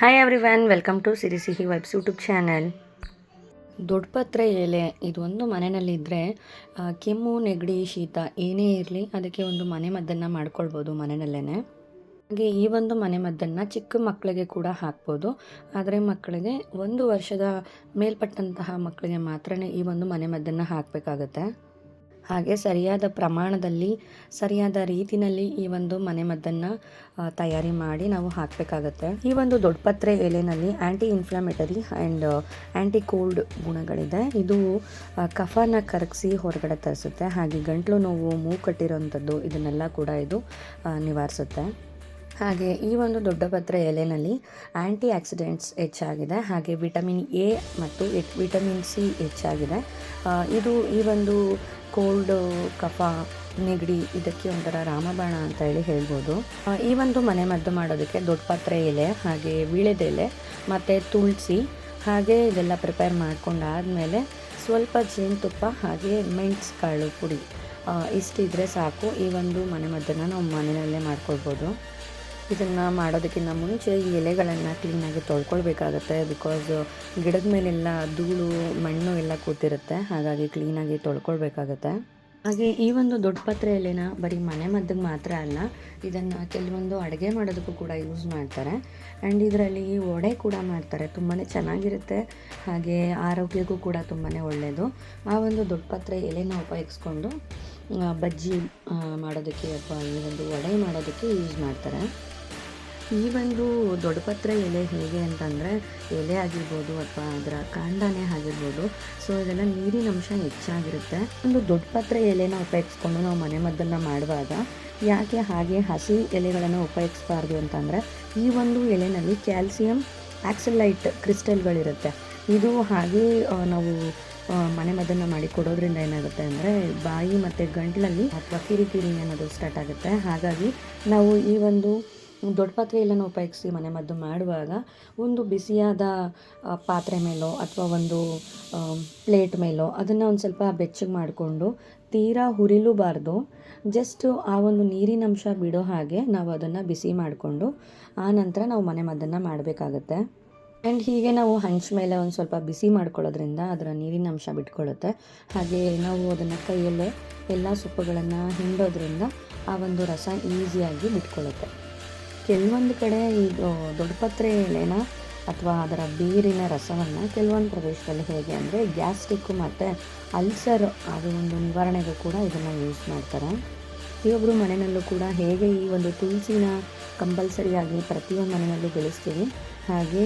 Hi everyone welcome to Siri Sihi vibes YouTube channel ದೊಡ್ಡಪತ್ರೆ ಎಲೆ, ಇದೊಂದು ಮನೆಯಲ್ಲಿದ್ದರೆ ಕೆಮ್ಮು, ನೆಗಡಿ, ಶೀತ ಏನೇ ಇರಲಿ ಅದಕ್ಕೆ ಒಂದು ಮನೆ ಮದ್ದನ್ನು ಮಾಡ್ಕೊಳ್ಬೋದು ಮನೆಯಲ್ಲೇ ಹಾಗೆ ಈ ಒಂದು ಮನೆ ಮದ್ದನ್ನು ಚಿಕ್ಕ ಮಕ್ಕಳಿಗೆ ಕೂಡ ಹಾಕ್ಬೋದು. ಆದರೆ ಮಕ್ಕಳಿಗೆ ಒಂದು ವರ್ಷದ ಮೇಲ್ಪಟ್ಟಂತಹ ಮಕ್ಕಳಿಗೆ ಮಾತ್ರ ಈ ಒಂದು ಮನೆ ಮದ್ದನ್ನು ಹಾಕಬೇಕಾಗತ್ತೆ. ಹಾಗೆ ಸರಿಯಾದ ಪ್ರಮಾಣದಲ್ಲಿ, ಸರಿಯಾದ ರೀತಿನಲ್ಲಿ ಈ ಒಂದು ಮನೆಮದ್ದನ್ನು ತಯಾರಿ ಮಾಡಿ ನಾವು ಹಾಕಬೇಕಾಗತ್ತೆ. ಈ ಒಂದು ದೊಡ್ಡಪತ್ರೆ ಎಲೆನಲ್ಲಿ anti inflammatory and anti cold ಗುಣಗಳಿದೆ. ಇದು ಕಫನ ಕರಗಿಸಿ ಹೊರಗಡೆ ತರಿಸುತ್ತೆ. ಹಾಗೆ ಗಂಟಲು ನೋವು ಮೂ ಕಟ್ಟಿರೋವಂಥದ್ದು ಇದನ್ನೆಲ್ಲ ಕೂಡ ಇದು ನಿವಾರಿಸುತ್ತೆ. ಹಾಗೆ ಈ ಒಂದು ದೊಡ್ಡ ಪತ್ರ ಎಲೆನಲ್ಲಿ ಆ್ಯಂಟಿ ಆಕ್ಸಿಡೆಂಟ್ಸ್ ಹೆಚ್ಚಾಗಿದೆ. ಹಾಗೆ ವಿಟಮಿನ್ ಎ ಮತ್ತು ವಿಟಮಿನ್ ಸಿ ಹೆಚ್ಚಾಗಿದೆ. ಇದು ಈ ಒಂದು ಕೋಲ್ಡ್ ಕಫ, ನೆಗಡಿ, ಇದಕ್ಕೆ ಒಂಥರ ರಾಮಬಾಣ ಅಂತ ಹೇಳಿ ಹೇಳ್ಬೋದು. ಈ ಒಂದು ಮನೆ ಮದ್ದು ಮಾಡೋದಕ್ಕೆ ದೊಡ್ಡ ಪತ್ರೆ ಎಲೆ, ಹಾಗೆ ವಿಳೆದೆಲೆ ಮತ್ತು ತುಳಸಿ, ಹಾಗೆ ಇದೆಲ್ಲ ಪ್ರಿಪೇರ್ ಮಾಡ್ಕೊಂಡಾದಮೇಲೆ ಸ್ವಲ್ಪ ಜೇನುತುಪ್ಪ, ಹಾಗೆ ಮೆಣಸು ಕಾಳು ಪುಡಿ ಇಷ್ಟಿದ್ರೆ ಸಾಕು. ಈ ಒಂದು ಮನೆ ಮದ್ದನ್ನು ನಾವು ಮನೆಯಲ್ಲೇ ಮಾಡ್ಕೊಳ್ಬೋದು. ಇದನ್ನು ಮಾಡೋದಕ್ಕಿಂತ ಮುಂಚೆ ಈ ಎಲೆಗಳನ್ನು ಕ್ಲೀನಾಗಿ ತೊಳ್ಕೊಳ್ಬೇಕಾಗತ್ತೆ ಬಿಕಾಸ್ ಗಿಡದ ಮೇಲೆಲ್ಲ ಧೂಳು, ಮಣ್ಣು ಎಲ್ಲ ಕೂತಿರುತ್ತೆ. ಹಾಗಾಗಿ ಕ್ಲೀನಾಗಿ ತೊಳ್ಕೊಳ್ಬೇಕಾಗತ್ತೆ. ಹಾಗೆ ಈ ಒಂದು ದೊಡ್ಡ ಪತ್ರೆ ಎಲೆನ ಬರೀ ಮನೆ ಮದ್ದಿಗೆ ಮಾತ್ರ ಅಲ್ಲ, ಇದನ್ನು ಕೆಲವೊಂದು ಅಡುಗೆ ಮಾಡೋದಕ್ಕೂ ಕೂಡ ಯೂಸ್ ಮಾಡ್ತಾರೆ. ಆ್ಯಂಡ್ ಇದರಲ್ಲಿ ವಡೆ ಕೂಡ ಮಾಡ್ತಾರೆ. ತುಂಬಾ ಚೆನ್ನಾಗಿರುತ್ತೆ. ಹಾಗೆ ಆರೋಗ್ಯಕ್ಕೂ ಕೂಡ ತುಂಬಾ ಒಳ್ಳೆಯದು ಆ ಒಂದು ದೊಡ್ಡ ಪತ್ರೆ ಎಲೆನ ಉಪಯೋಗಿಸ್ಕೊಂಡು ಬಜ್ಜಿ ಮಾಡೋದಕ್ಕೆ ಅಥವಾ ಈ ಒಂದು ವಡೆ ಮಾಡೋದಕ್ಕೆ ಯೂಸ್ ಮಾಡ್ತಾರೆ. ಈ ಒಂದು ದೊಡ್ಡಪತ್ರೆ ಎಲೆ ಹೇಗೆ ಅಂತಂದರೆ ಎಲೆ ಆಗಿರ್ಬೋದು ಅಥವಾ ಅದರ ಕಾಂಡನೇ ಆಗಿರ್ಬೋದು. ಸೊ ಇದೆಲ್ಲ ನೀರಿನ ಅಂಶ ಹೆಚ್ಚಾಗಿರುತ್ತೆ. ಒಂದು ದೊಡ್ಡಪತ್ರೆ ಎಲೆನ ಉಪಯೋಗಿಸ್ಕೊಂಡು ನಾವು ಮನೆ ಮದ್ದನ್ನು ಮಾಡುವಾಗ ಯಾಕೆ ಹಾಗೆ ಹಸಿ ಎಲೆಗಳನ್ನು ಉಪಯೋಗಿಸ್ಬಾರ್ದು ಅಂತಂದರೆ ಈ ಒಂದು ಎಲೆನಲ್ಲಿ ಕ್ಯಾಲ್ಸಿಯಂ ಆಕ್ಸಲೈಟ್ ಕ್ರಿಸ್ಟಲ್ಗಳಿರುತ್ತೆ. ಇದು ಹಾಗೆ ನಾವು ಮನೆ ಮದ್ದನ್ನು ಮಾಡಿ ಕೊಡೋದ್ರಿಂದ ಏನಾಗುತ್ತೆ ಅಂದರೆ ಬಾಯಿ ಮತ್ತು ಗಂಟ್ಲಲ್ಲಿ ಅಥವಾ ಕಿರಿಕಿರಿ ಅನ್ನೋದು ಸ್ಟಾರ್ಟ್ ಆಗುತ್ತೆ. ಹಾಗಾಗಿ ನಾವು ಈ ಒಂದು ದೊಡ್ಡ ಪಾತ್ರೆ ಎಲ್ಲನೂ ಉಪಯೋಗಿಸಿ ಮನೆ ಮದ್ದು ಮಾಡುವಾಗ ಒಂದು ಬಿಸಿಯಾದ ಪಾತ್ರೆ ಮೇಲೋ ಅಥವಾ ಒಂದು ಪ್ಲೇಟ್ ಮೇಲೋ ಅದನ್ನು ಒಂದು ಸ್ವಲ್ಪ ಬೆಚ್ಚಗೆ ಮಾಡಿಕೊಂಡು ತೀರಾ ಹುರಿಲೂಬಾರ್ದು. ಜಸ್ಟ್ ಆ ಒಂದು ನೀರಿನ ಅಂಶ ಬಿಡೋ ಹಾಗೆ ನಾವು ಅದನ್ನು ಬಿಸಿ ಮಾಡಿಕೊಂಡು ಆ ನಂತರ ನಾವು ಮನೆ ಮದ್ದನ್ನು ಮಾಡಬೇಕಾಗತ್ತೆ. ಆ್ಯಂಡ್ ಹೀಗೆ ನಾವು ಹಂಚ ಮೇಲೆ ಒಂದು ಸ್ವಲ್ಪ ಬಿಸಿ ಮಾಡ್ಕೊಳ್ಳೋದ್ರಿಂದ ಅದರ ನೀರಿನ ಅಂಶ ಬಿಟ್ಕೊಳ್ಳುತ್ತೆ ಹಾಗೆ ನಾವು ಅದನ್ನು ಕೈಯಲ್ಲೇ ಎಲ್ಲ ಸೊಪ್ಪುಗಳನ್ನು ಹಿಂಡೋದ್ರಿಂದ ಆ ಒಂದು ರಸ ಈಸಿಯಾಗಿ ಬಿಟ್ಕೊಳ್ಳುತ್ತೆ ಕೆಲವೊಂದು ಕಡೆ ಇದು ದೊಡ್ಡಪತ್ರೆ ಎಲೆನ ಅಥವಾ ಅದರ ಬೀರಿನ ರಸವನ್ನು ಕೆಲವೊಂದು ಪ್ರದೇಶದಲ್ಲಿ ಹೇಗೆ ಅಂದರೆ ಗ್ಯಾಸ್ಟಿಕ್ಕು ಮತ್ತು ಅಲ್ಸರ್ ಅದು ಒಂದು ನಿವಾರಣೆಗೂ ಕೂಡ ಇದನ್ನು ಯೂಸ್ ಮಾಡ್ತಾರೆ. ಪ್ರತಿಯೊಬ್ಬರು ಮನೆಯಲ್ಲೂ ಕೂಡ ಹೇಗೆ ಈ ಒಂದು ತುಳಸಿನ ಕಂಪಲ್ಸರಿಯಾಗಿ ಪ್ರತಿಯೊಂದು ಮನೆಯಲ್ಲೂ ಬೆಳೆಸ್ತೀವಿ. ಹಾಗೆ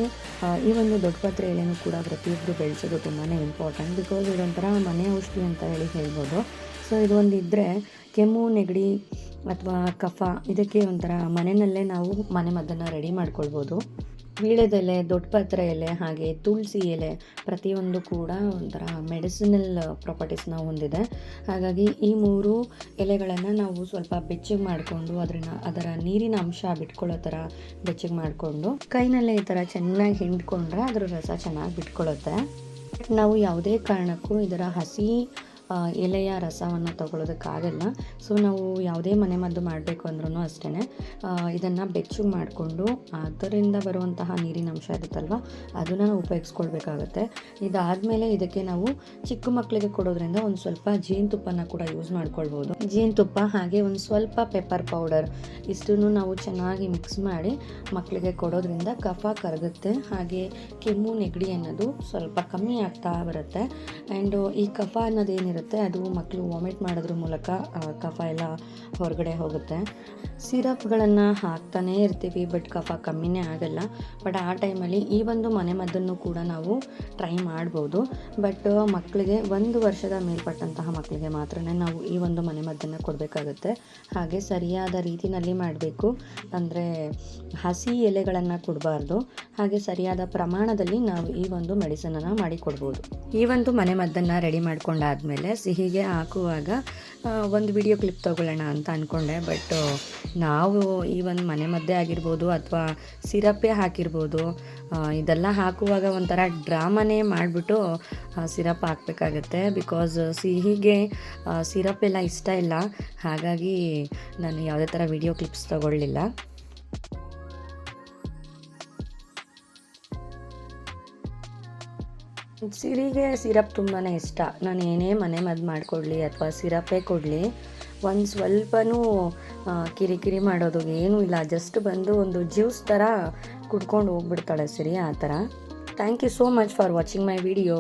ಈ ಒಂದು ದೊಡ್ಡಪತ್ರೆ ಎಲೆನೂ ಕೂಡ ಪ್ರತಿಯೊಬ್ಬರು ಬೆಳೆಸೋದು ತುಂಬಾ ಇಂಪಾರ್ಟೆಂಟ್ ಬಿಕಾಸ್ ಇದೊಂಥರ ಮನೆ ಔಷಧಿ ಅಂತ ಹೇಳಿ ಹೇಳ್ಬೋದು. ಸೊ ಇದೊಂದು ಇದ್ದರೆ ಕೆಮ್ಮು, ನೆಗಡಿ ಅಥವಾ ಕಫ ಇದಕ್ಕೆ ಒಂಥರ ಮನೆಯಲ್ಲೇ ನಾವು ಮನೆ ಮದ್ದನ್ನು ರೆಡಿ ಮಾಡ್ಕೊಳ್ಬೋದು. ವೀಳ್ಯದೆಲೆ ದೊಡ್ಡಪತ್ರ ಎಲೆ, ಹಾಗೆ ತುಳಸಿ ಎಲೆ ಪ್ರತಿಯೊಂದು ಕೂಡ ಒಂಥರ ಮೆಡಿಸಿನಲ್ ಪ್ರಾಪರ್ಟೀಸ್ನ ಹೊಂದಿದೆ. ಹಾಗಾಗಿ ಈ ಮೂರು ಎಲೆಗಳನ್ನು ನಾವು ಸ್ವಲ್ಪ ಬೆಚ್ಚಗೆ ಮಾಡಿಕೊಂಡು ಅದನ್ನ ಅದರ ನೀರಿನ ಅಂಶ ಬಿಟ್ಕೊಳ್ಳೋ ಥರ ಬೆಚ್ಚಗೆ ಮಾಡಿಕೊಂಡು ಕೈನಲ್ಲೇ ಈ ಥರ ಚೆನ್ನಾಗಿ ಹಿಂಡ್ಕೊಂಡ್ರೆ ಅದರ ರಸ ಚೆನ್ನಾಗಿ ಬಿಟ್ಕೊಳ್ಳುತ್ತೆ. ನಾವು ಯಾವುದೇ ಕಾರಣಕ್ಕೂ ಇದರ ಹಸಿ ಎಲೆಯ ರಸವನ್ನು ತಗೊಳ್ಳೋದಕ್ಕಾಗಲ್ಲ. ಸೊ ನಾವು ಯಾವುದೇ ಮನೆ ಮದ್ದು ಮಾಡಬೇಕು ಅಂದ್ರೂ ಅಷ್ಟೇ ಇದನ್ನು ಬೆಚ್ಚಗೆ ಮಾಡಿಕೊಂಡು ಅದರಿಂದ ಬರುವಂತಹ ನೀರಿನ ಅಂಶ ಇರುತ್ತಲ್ವ, ಅದನ್ನು ನಾವು ಉಪಯೋಗಿಸ್ಕೊಳ್ಬೇಕಾಗತ್ತೆ. ಇದಾದಮೇಲೆ ಇದಕ್ಕೆ ನಾವು ಚಿಕ್ಕ ಮಕ್ಕಳಿಗೆ ಕೊಡೋದ್ರಿಂದ ಒಂದು ಸ್ವಲ್ಪ ಜೇನುತುಪ್ಪನ ಕೂಡ ಯೂಸ್ ಮಾಡ್ಕೊಳ್ಬೋದು. ಜೇನುತುಪ್ಪ ಹಾಗೆ ಒಂದು ಸ್ವಲ್ಪ ಪೆಪ್ಪರ್ ಪೌಡರ್ ಇಷ್ಟನ್ನು ನಾವು ಚೆನ್ನಾಗಿ ಮಿಕ್ಸ್ ಮಾಡಿ ಮಕ್ಕಳಿಗೆ ಕೊಡೋದ್ರಿಂದ ಕಫ ಕರಗುತ್ತೆ. ಹಾಗೆ ಕೆಮ್ಮು, ನೆಗಡಿ ಅನ್ನೋದು ಸ್ವಲ್ಪ ಕಮ್ಮಿ ಆಗ್ತಾ ಬರುತ್ತೆ. ಆ್ಯಂಡ್ ಈ ಕಫ ಅನ್ನೋದೇನಿರುತ್ತೆ ಅದು ಮಕ್ಕಳು ವಾಮಿಟ್ ಮಾಡೋದ್ರ ಮೂಲಕ ಕಫ ಎಲ್ಲ ಹೊರಗಡೆ ಹೋಗುತ್ತೆ. ಸಿರಪ್ಗಳನ್ನು ಹಾಕ್ತಾನೇ ಇರ್ತೀವಿ ಬಟ್ ಕಫ ಕಮ್ಮಿನೇ ಆಗಲ್ಲ. ಬಟ್ ಆ ಟೈಮಲ್ಲಿ ಈ ಒಂದು ಮನೆ ಮದ್ದನ್ನು ಕೂಡ ನಾವು ಟ್ರೈ ಮಾಡ್ಬೋದು. ಬಟ್ ಮಕ್ಕಳಿಗೆ ಒಂದು ವರ್ಷದ ಮೇಲ್ಪಟ್ಟಂತಹ ಮಕ್ಕಳಿಗೆ ಮಾತ್ರ ನಾವು ಈ ಒಂದು ಮನೆ ಮದ್ದನ್ನು ಕೊಡಬೇಕಾಗುತ್ತೆ. ಹಾಗೆ ಸರಿಯಾದ ರೀತಿಯಲ್ಲಿ ಮಾಡಬೇಕು. ಅಂದರೆ ಹಸಿ ಎಲೆಗಳನ್ನು ಕೊಡಬಾರ್ದು. ಹಾಗೆ ಸರಿಯಾದ ಪ್ರಮಾಣದಲ್ಲಿ ನಾವು ಈ ಒಂದು ಮೆಡಿಸನನ್ನು ಮಾಡಿ ಕೊಡ್ಬೋದು ಈ ಒಂದು ಮನೆ ಮದ್ದನ್ನು ರೆಡಿ ಮಾಡ್ಕೊಂಡಾದ್ಮೇಲೆ ಸಿಹಿಗೆ ಹಾಕುವಾಗ ಒಂದು ವಿಡಿಯೋ ಕ್ಲಿಪ್ ತೊಗೊಳ್ಳೋಣ ಅಂತ ಅಂದ್ಕೊಂಡೆ ಬಟ್ ನಾವು ಈ ಒಂದು ಮನೆ ಮದ್ದೆ ಆಗಿರ್ಬೋದು ಅಥವಾ ಸಿರಪ್ಪೇ ಹಾಕಿರ್ಬೋದು ಇದೆಲ್ಲ ಹಾಕುವಾಗ ಒಂಥರ ಡ್ರಾಮನೇ ಮಾಡಿಬಿಟ್ಟು ಸಿರಪ್ ಹಾಕಬೇಕಾಗತ್ತೆ. ಬಿಕಾಸ್ ಸಿಹಿಗೆ ಸಿರಪ್ ಎಲ್ಲ ಇಷ್ಟ ಇಲ್ಲ. ಹಾಗಾಗಿ ನಾನು ಯಾವುದೇ ಥರ ವಿಡಿಯೋ ಕ್ಲಿಪ್ಸ್ ತಗೊಳ್ಳಿಲ್ಲ. ಸಿರಿಗೆ ಸಿರಪ್ ತುಂಬಾ ಇಷ್ಟ. ನಾನು ಏನೇ ಮನೆ ಮದ್ದು ಮಾಡಿಕೊಡ್ಲಿ ಅಥವಾ ಸಿರಪೇ ಕೊಡಲಿ, ಒಂದು ಸ್ವಲ್ಪನೂ ಕಿರಿಕಿರಿ ಮಾಡೋದು ಏನೂ ಇಲ್ಲ. ಜಸ್ಟ್ ಬಂದು ಒಂದು ಜ್ಯೂಸ್ ಥರ ಕುಡ್ಕೊಂಡು ಹೋಗ್ಬಿಡ್ತಾಳೆ ಸಿರಿ ಆ ಥರ. Thank you so much for watching my video.